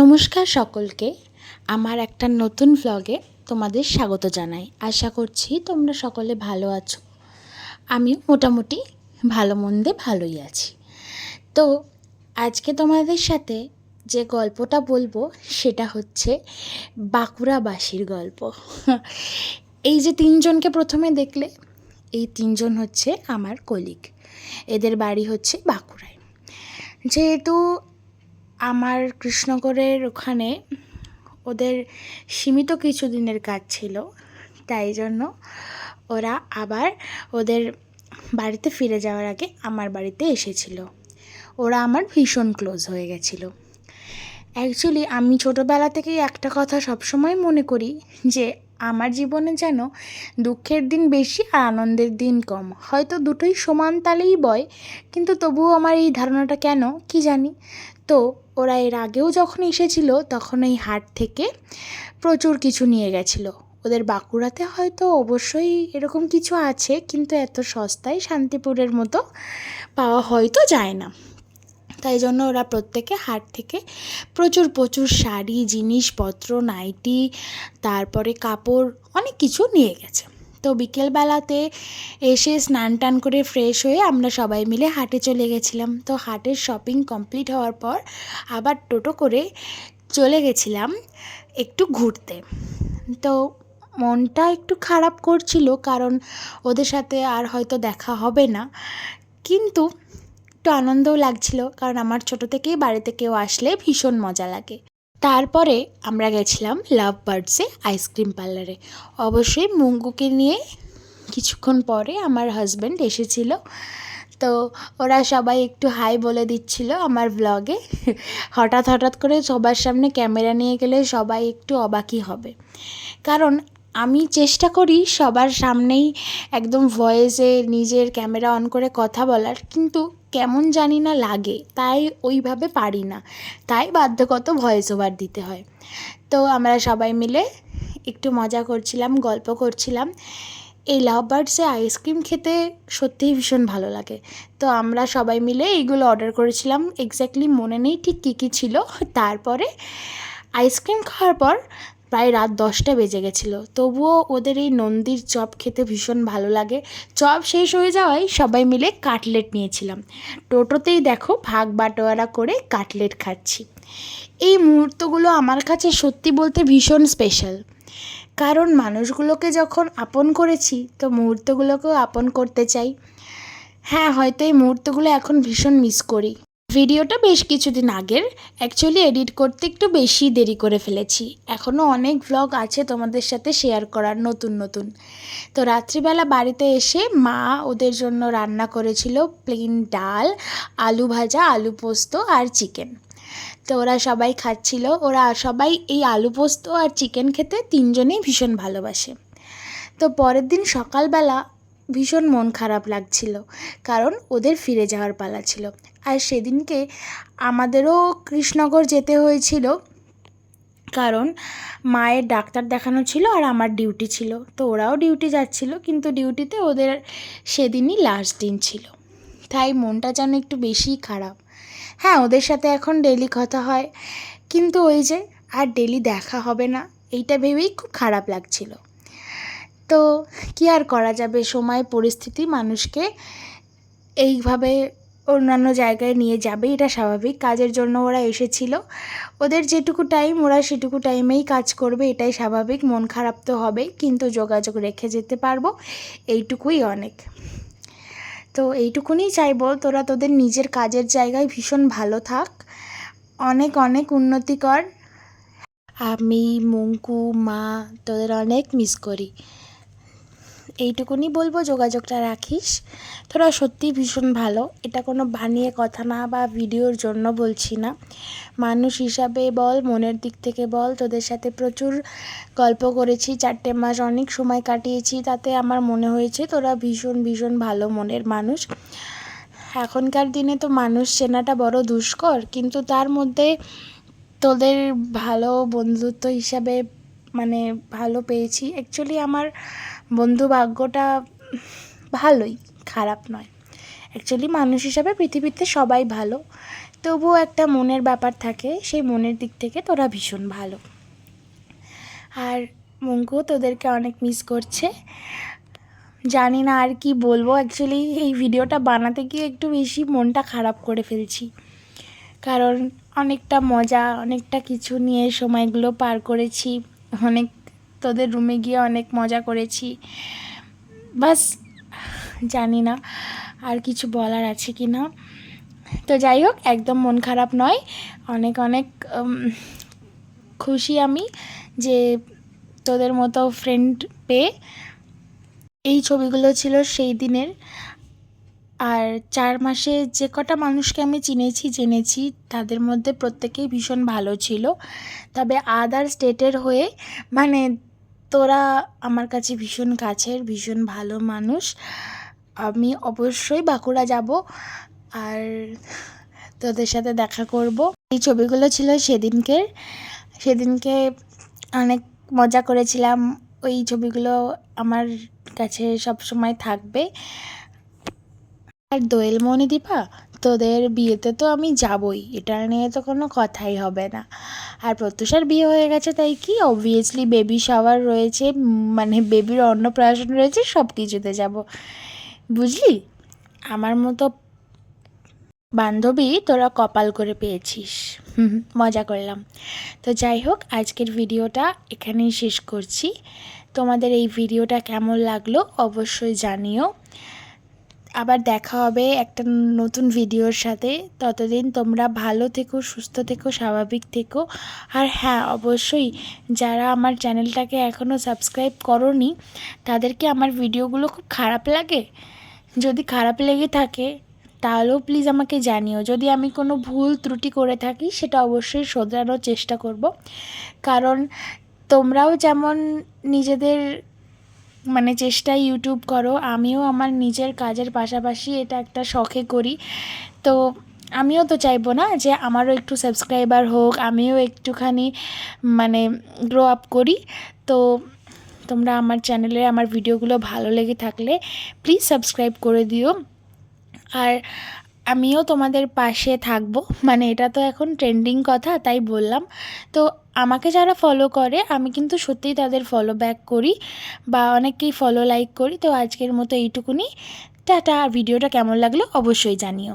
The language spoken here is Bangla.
নমস্কার সকলকে। আমার একটা নতুন ভ্লগে তোমাদের স্বাগত জানাই। আশা করছি তোমরা সকলে ভালো আছো। আমিও মোটামুটি ভালো মন্দে ভালোই আছি। তো আজকে তোমাদের সাথে যে গল্পটা বলব সেটা হচ্ছে বাঁকুড়াবাসীর গল্প। এই যে তিনজনকে প্রথমে দেখলে, এই তিনজন হচ্ছে আমার কলিগ এদের বাড়ি হচ্ছে বাঁকুড়ায়। যেহেতু আমার কৃষ্ণগড়ের ওখানে ওদের সীমিত কিছু দিনের কাজ ছিল, তাই জন্য ওরা আবার ওদের বাড়িতে ফিরে যাওয়ার আগে আমার বাড়িতে এসেছিল। ওরা আমার ভীষণ ক্লোজ হয়ে গেছিল। অ্যাকচুয়ালি আমি ছোটোবেলা থেকেই একটা কথা সবসময় মনে করি যে আমার জীবনে যেন দুঃখের দিন বেশি আর আনন্দের দিন কম। হয়তো দুটোই সমান তালেই বয়, কিন্তু তবুও আমার এই ধারণাটা কেন, কি জানি? তো ওরা এর আগেও যখন এসেছিল, তখন এই হাট থেকে প্রচুর কিছু নিয়ে গেছিল। ওদের বাঁকুড়াতে হয়তো অবশ্যই এরকম কিছু আছে, কিন্তু এত সস্তায় শান্তিপুরের মতো পাওয়া হয়তো যায় না। তাই জন্য ওরা প্রত্যেকে হাট থেকে প্রচুর প্রচুর শাড়ি, জিনিসপত্র, নাইটি, তারপরে কাপড়, অনেক কিছু নিয়ে গেছে। তো বিকেলবেলাতে এসে স্নান টান করে ফ্রেশ হয়ে আমরা সবাই মিলে হাটে চলে গেছিলাম। তো হাটের শপিং কমপ্লিট হওয়ার পর আবার টোটো করে চলে গেছিলাম একটু ঘুরতে। তো মনটা একটু খারাপ করছিল কারণ ওদের সাথে আর হয়তো দেখা হবে না। কিন্তু একটু আনন্দও লাগছিল, কারণ আমার ছোটো থেকেই বাড়িতে কেউ আসলে ভীষণ মজা লাগে। তারপরে আমরা গেছিলাম লাভ বার্ডসে আইসক্রিম পার্লারে। অবশ্যই মুঙ্গুকে নিয়ে কিছুক্ষণ পরে আমার হাজব্যান্ড এসেছিল। তো ওরা সবাই একটু হাই বলে দিচ্ছিল আমার ব্লগে হঠাৎ হঠাৎ করে সবার সামনে ক্যামেরা নিয়ে গেলে সবাই একটু অবাকই হবে। কারণ আমি চেষ্টা করি সবার সামনেই একদম ভয়েসে নিজের ক্যামেরা অন করে কথা বলার, কিন্তু কেমন জানি না লাগে, তাই ওইভাবে পারি না। তাই বাধ্যগত ভয়েস ওভার দিতে হয়। তো আমরা সবাই মিলে একটু মজা করছিলাম, গল্প করছিলাম। এই লাভ বার্ডসে আইসক্রিম খেতে সত্যিই ভীষণ ভালো লাগে। তো আমরা সবাই মিলে এইগুলো অর্ডার করেছিলাম। এক্স্যাক্টলি মনে নেই ঠিক কী কী ছিল। তারপরে আইসক্রিম খাওয়ার পর প্রায় রাত দশটা বেজে গেছিল। তবুও ওদের এই নন্দীর চপ খেতে ভীষণ ভালো লাগে। চপ শেষ হয়ে যাওয়ায় সবাই মিলে কাটলেট নিয়েছিলাম। টোটোতেই দেখো ভাগ বাটোয়ারা করে কাটলেট খাচ্ছি। এই মুহূর্তগুলো আমার কাছে সত্যি বলতে ভীষণ স্পেশাল কারণ মানুষগুলোকে যখন আপন করেছি, তো মুহূর্তগুলোকেও আপন করতে চাই। হ্যাঁ হয়তো এই মুহূর্তগুলো এখন ভীষণ মিস করি। ভিডিওটা বেশ কিছুদিন আগের। অ্যাকচুয়ালি এডিট করতে একটু বেশি দেরি করে ফেলেছি। এখনও অনেক ভ্লগ আছে তোমাদের সাথে শেয়ার করার, নতুন নতুন। তো রাত্রিবেলা বাড়িতে এসে মা ওদের জন্য রান্না করেছিল প্লেন ডাল, আলু ভাজা, আলু পোস্ত আর চিকেন তো ওরা সবাই খাচ্ছিল। ওরা সবাই এই আলু পোস্ত আর চিকেন খেতে তিনজনেই ভীষণ ভালোবাসে। তো পরের দিন সকালবেলা ভীষণ মন খারাপ লাগছিল, কারণ ওদের ফিরে যাওয়ার পালা ছিল। আর সেদিনকে আমাদেরও কৃষ্ণনগর যেতে হয়েছিল, কারণ মায়ের ডাক্তার দেখানো ছিল আর আমার ডিউটি ছিল। তো ওরাও ডিউটি যাচ্ছিল, কিন্তু ডিউটিতে ওদের সেদিনই লাস্ট দিন ছিল। তাই মনটা যেন একটু বেশিই খারাপ। হ্যাঁ ওদের সাথে এখন ডেলি কথা হয়, কিন্তু ওই যে আর ডেলি দেখা হবে না, এইটা ভেবেই খুব খারাপ লাগছিল। তো কী আর করা যাবে? সময়, পরিস্থিতি মানুষকে এইভাবে অন্যান্য জায়গায় নিয়ে যাবে, এটা স্বাভাবিক। কাজের জন্য ওরা এসেছিল। ওদের যেটুকু টাইম ওরা সেটুকু টাইমেই কাজ করবে, এটাই স্বাভাবিক। মন খারাপ তো হবেই কিন্তু যোগাযোগ রেখে যেতে পারব। এইটুকুই অনেক। তো এইটুকুনি চাইব, তোরা তোদের নিজের কাজের জায়গায় ভীষণ ভালো থাক। অনেক অনেক উন্নতি কর। আমি, মঙ্কু, মা, তোদের অনেক মিস করি। এইটুকুনি বলব, যোগাযোগটা রাখিস। তোরা সত্যিই ভীষণ ভালো। এটা কোনো বানিয়ে কথা না বা ভিডিওর জন্য বলছি না। মানুষ হিসাবে বল, মনের দিক থেকে বল। তোদের সাথে প্রচুর গল্প করেছি, চারটে মাস অনেক সময় কাটিয়েছি, তাতে আমার মনে হয়েছে তোরা ভীষণ ভীষণ ভালো মনের মানুষ। এখনকার দিনে তো মানুষ চেনাটা বড় দুষ্কর, কিন্তু তার মধ্যে তোদের ভালো বন্ধুত্ব হিসাবে মানে ভালো পেয়েছি। অ্যাকচুয়ালি আমার বন্ধু ভাগ্যটা ভালোই, খারাপ নয়। অ্যাকচুয়ালি মানুষ হিসাবে পৃথিবীতে সবাই ভালো। তবুও একটা মনের ব্যাপার থাকে, সেই মনের দিক থেকে তোরা ভীষণ ভালো। আর মঙ্কু তোদেরকে অনেক মিস করছে। জানি না আর কি বলব। অ্যাকচুয়ালি এই ভিডিওটা বানাতে গিয়ে একটু বেশি মনটা খারাপ করে ফেলছি। কারণ অনেকটা মজা, অনেকটা কিছু নিয়ে সময়গুলো পার করেছি। অনেক তোদের রুমে গিয়ে অনেক মজা করেছি। বাস, জানি না আর কিছু বলার আছে কি না। তো যাই হোক, একদম মন খারাপ নয়। অনেক অনেক খুশি আমি যে তোদের মতো ফ্রেন্ড পেয়ে। এই ছবিগুলো ছিল সেই দিনের। আর চার মাসে যে কটা মানুষকে আমি চিনেছি, জেনেছি, তাদের মধ্যে প্রত্যেকেই ভীষণ ভালো ছিল। তবে আদার স্টেটের হয়ে মানে তোরা আমার কাছে ভীষণ কাছের, ভীষণ ভালো মানুষ। আমি অবশ্যই বাঁকুড়া যাব আর তোদের সাথে দেখা করব। এই ছবিগুলো ছিল সেদিনকে সেদিনকে অনেক মজা করেছিলাম। ওই ছবিগুলো আমার কাছে সব সময় থাকবে। আর দোয়েল মণিদীপা, তোদের বিয়েতে তো আমি যাবই এটা নিয়ে তো কোনো কথাই হবে না। আর প্রত্যুষার বিয়ে হয়ে গেছে, তাই কি? অবভিয়াসলি বেবি শাওয়ার রয়েছে মানে বেবির অন্নপ্রাশন রয়েছে সব কিছুতে যাব। বুঝলি? আমার মতো বান্ধবী তোরা কপাল করে পেয়েছিস। মজা করলাম। তো যাই হোক, আজকের ভিডিওটা এখানেই শেষ করছি। তোমাদের এই ভিডিওটা কেমন লাগল অবশ্যই জানিও। আবার দেখা হবে একটা নতুন ভিডিওর সাথে। ততদিন তোমরা ভালো থেকো, সুস্থ থেকো, স্বাভাবিক থেকো। আর হ্যাঁ অবশ্যই যারা আমার চ্যানেলটাকে এখনও সাবস্ক্রাইব করনি, তাদেরকে আমার ভিডিওগুলো খুব খারাপ লাগে। যদি খারাপ লেগে থাকে, তাহলেও প্লিজ আমাকে জানিও। যদি আমি কোনো ভুল ত্রুটি করে থাকি, সেটা অবশ্যই শোধরানোর চেষ্টা করব। কারণ তোমরাও যেমন নিজেদের মানে চেষ্টায় ইউটিউব করো, আমিও আমার নিজের কাজের পাশাপাশি এটা একটা শখে করি। তো আমিও তো চাইব না যে আমারও একটু সাবস্ক্রাইবার হোক, আমিও একটুখানি মানে গ্রো আপ করি। তো তোমরা আমার চ্যানেলে আমার ভিডিওগুলো ভালো লেগে থাকলে প্লিজ সাবস্ক্রাইব করে দিও। আর আমিও তোমাদের পাশে থাকব। মানে এটা তো এখন ট্রেন্ডিং কথা, তাই বললাম। তো আমাকে যারা ফলো করে, আমি কিন্তু সত্যিই তাদের ফলো ব্যাক করি বা অনেককেই ফলো লাইক করি। তো আজকের মতো এইটুকুনি। টাটা, আর ভিডিওটা কেমন লাগল অবশ্যই জানিও।